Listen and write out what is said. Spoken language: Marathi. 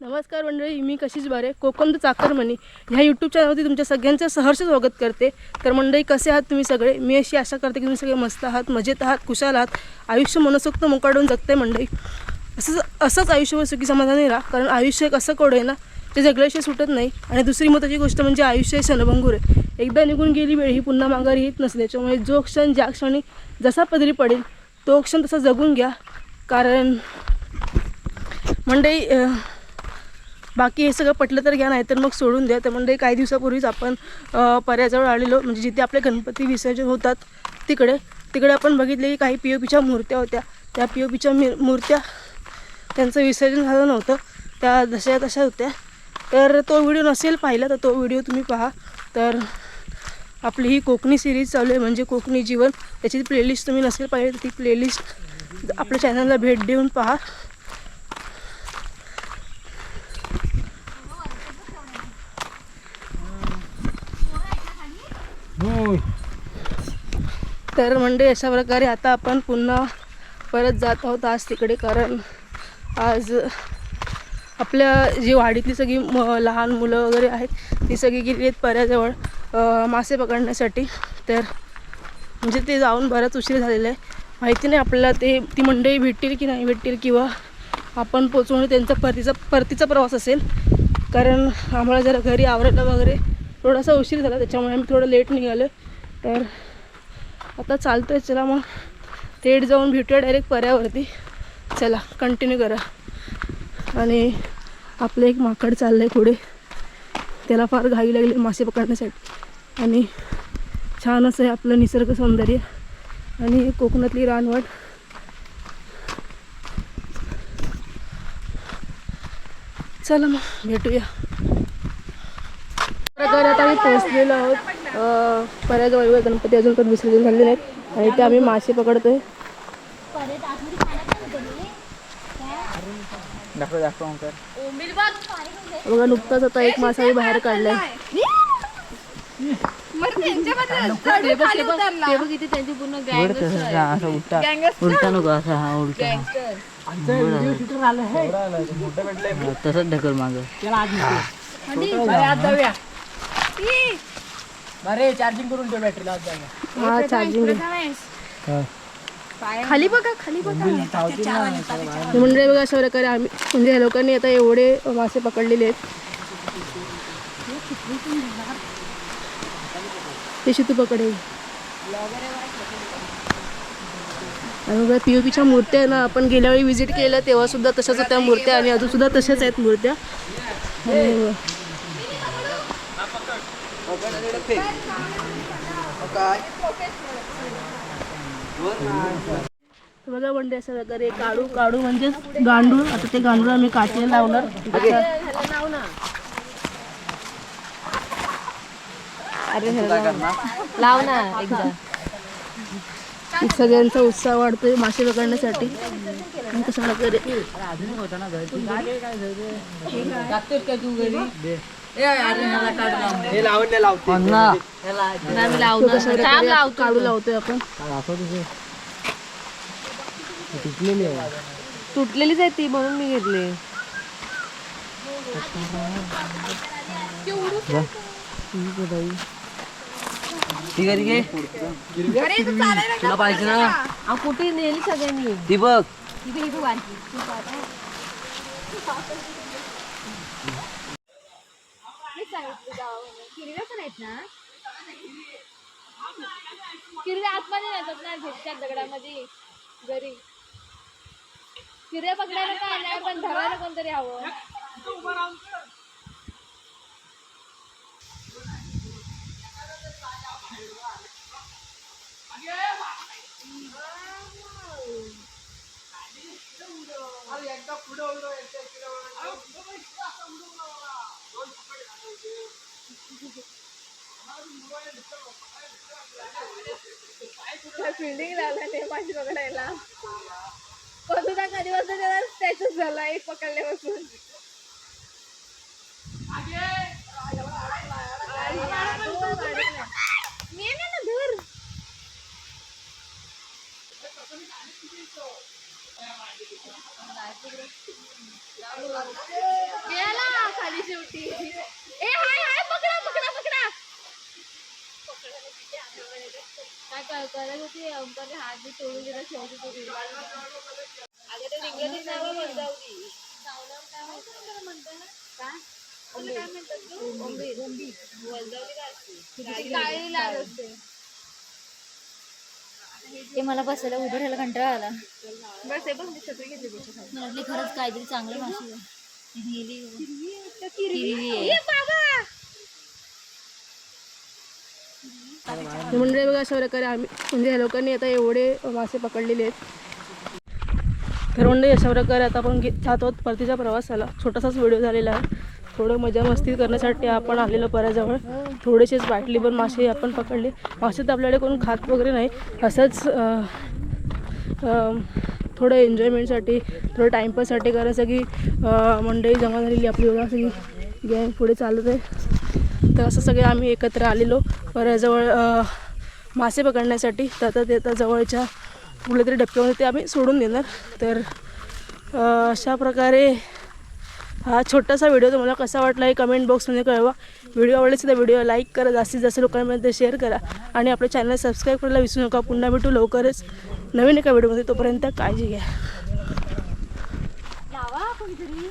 नमस्कार मंडळी मी कशीच बारे. कोकण चाकरमणी ह्या यूट्यूब चॅनलवरती तुमच्या सगळ्यांचं सहर्ष स्वागत करते. तर मंडळी कसे आहात तुम्ही सगळे? मी अशी आशा करते की तुम्ही सगळे मस्त आहात मजेत आहात कुशाल आहात. आयुष्य मनसोक्त मोकाडून जगते मंडळी. असंच असंच आयुष्यभर सुखी समाधानी राहा कारण आयुष्य एक असं कोड आहे ना ते जगल्याशिवाय सुटत नाही. आणि दुसरी महत्त्वाची गोष्ट म्हणजे आयुष्य क्षणभंगूर आहे. एकदा निघून गेली वेळ ही पुन्हा माघारी येत नसल्याच्यामुळे जो क्षण ज्या क्षणी जसा पदरी पडेल तो क्षण तसा जगून घ्या. कारण मंडळी बाकी हे सगळं पटलं तर घ्या नाही तर मग सोडून द्या. तर म्हणजे काही दिवसापूर्वीच आपण पर्याजवळ आलेलो. म्हणजे जिथे आपले गणपती विसर्जन होतात तिकडे तिकडे आपण बघितले की काही पी ओ पीच्या मूर्त्या होत्या. त्या पी ओ पीच्या मूर्त्या त्यांचं विसर्जन झालं नव्हतं. त्या जशा तशा होत्या. तर तो व्हिडिओ नसेल पाहिला तर तो व्हिडिओ तुम्ही पहा. तर आपली ही कोकणी सिरीज चालू आहे म्हणजे कोकणी जीवन. त्याची प्लेलिस्ट तुम्ही नसेल पाहिली तर ती प्लेलिस्ट आपल्या चॅनलला भेट देऊन पहा. तर म्हणजे अशा प्रकारे आता आपण पुन्हा परत जात आहोत आज तिकडे कारण आज आपल्या जी वाडीतली सगळी म लहान मुलं वगैरे आहेत ती सगळी गेली आहेत पर्याजवळ मासे पकडण्यासाठी. तर म्हणजे ते जाऊन बराच उशीर झालेला आहे. माहिती नाही आपल्याला ते ती मंडळी भेटतील की नाही भेटतील किंवा आपण पोचवून त्यांचा परतीचा परतीचा प्रवास असेल. कारण आम्हाला जरा घरी आवरायला वगैरे थोडासा उशीर झाला त्याच्यामुळे आम्ही थोडं लेट निघालो. तर आता चालतोय आहे चला मग. थेट जाऊन भेटूया डायरेक्ट पर्यावरती. चला कंटिन्यू करा. आणि आपलं एक माकड चाललं आहे पुढे. त्याला फार घाई लागली मासे पकडण्यासाठी. आणि छान असं आहे आपलं निसर्ग सौंदर्य. आणि कोकणातली रानवट. चला मग भेटूया. प्रकारे आता आम्ही पोचलेलो आहोत. अं, पर्याजवळ व गणपती अजून पण विसर्जन झालेले नाहीत. आणि ते आम्ही मासे पकडतोय. बघा नुकताच आता एक मासा बाहेर काढलाय. त्यांची पूर्ण असं उलटा. उलटा नको असा हा उलटा हा, तसंच ढकल माग. अरे चार्जिंग करून ठेव बॅटरीला आज जाऊया. हा चार्जिंग खाली बघा खाली बघा. हे म्हणजे बघा अशा प्रकारे आम्ही. म्हणजे या लोकांनी आता एवढे मासे पकडलेले आहेत. ते शितू पकडेल आणि बघा पी ओ पीच्या मूर्त्या आहे ना आपण गेल्या वेळी व्हिजिट केलं तेव्हा सुद्धा तशाच होत्या मूर्त्या आणि अजून सुद्धा तशाच आहेत मूर्त्या. आणि बघा. तर बघा म्हणजे असं प्रकारे काढू काढू म्हणजे गांडूळ. आता ते गांडूळ आम्ही काठीला लावणार. लाव ना एकदा. सगळ्यांचा उत्साह वाढतोय मासे पकडण्यासाठी. कसं प्रकारे हे लावून लावते काढू लावतोय? आपण. तुटलेलीच आहे ती म्हणून मी घेतली. ठीक आहे ठीक आहे तुला पाहिजे ना. आ, कुठे नेली सगळ्यांनी? ती बघ. किरव्या आतमध्ये येतात ना झोपच्या दगडामध्ये. घरी. किरव्या पकडायला काय नाही पण धरायला कोणतरी हवं. फिल्डिंग लावला नाही माझी पकडायला. कोणता कधी बसून त्याला स्टॅचूच झाला एक पकडल्यापासून. मी ना धर खाली शेवटी. ए हाय हाय पकडा पकडा काय काय करत होती? अंकलने हात बी तोडून दिला शेवटी तो गेला. अगं नाही. काय? म्हणतात काळी लाल असते. ते मला बसायला उभं राहायला कंटाळा आला. बस हे बघ मी छत्री घेतली त्याच्यासाठी. मला वाटली खरंच काहीतरी चांगलं माशी हिरवी आहे ए बाबा म्हणजे बघा अशा प्रकारे आम्ही म्हणजे या लोकांनी आता एवढे मासे पकडलेले आहेत. तर म्हणजे अशा प्रकारे आता आपण घेत जात आहोत परतीच्या प्रवासाला. छोटासाच व्हिडिओ झालेला आहे. थोडं मजा मस्ती करण्यासाठी आपण आलेलो परजवळ थोडेसेच बाटलीभर मासे आपण पकडले. मासे तर आपल्याकडे कोण खात वगैरे नाही. असंच थोडं एन्जॉयमेंटसाठी थोडं टाईमपाससाठी कारण सगळी. मंडई मंडळी जमा झालेली आपली बघा सगळी. गँग पुढे चालत आहे. तर असं सगळे आम्ही एकत्र आलेलो. परजवळ मासे पकडण्यासाठी तर आता ते आता जवळच्या कुठल्या तरी डबक्यामध्ये ते आम्ही सोडून देणार. तर अशा प्रकारे हा छोटासा व्हिडिओ तुम्हाला कसा वाटला हे कमेंट बॉक्समध्ये कळवा. व्हिडिओ आवडले तर व्हिडिओ लाईक करा. जास्तीत जास्त लोकांमध्ये शेअर करा. आणि आपल्या चॅनल सबस्क्राईब करायला विसरू नका. पुन्हा भेटू लवकरच नवीन एका व्हिडिओमध्ये. तोपर्यंत काळजी घ्या. लावा कोणीतरी.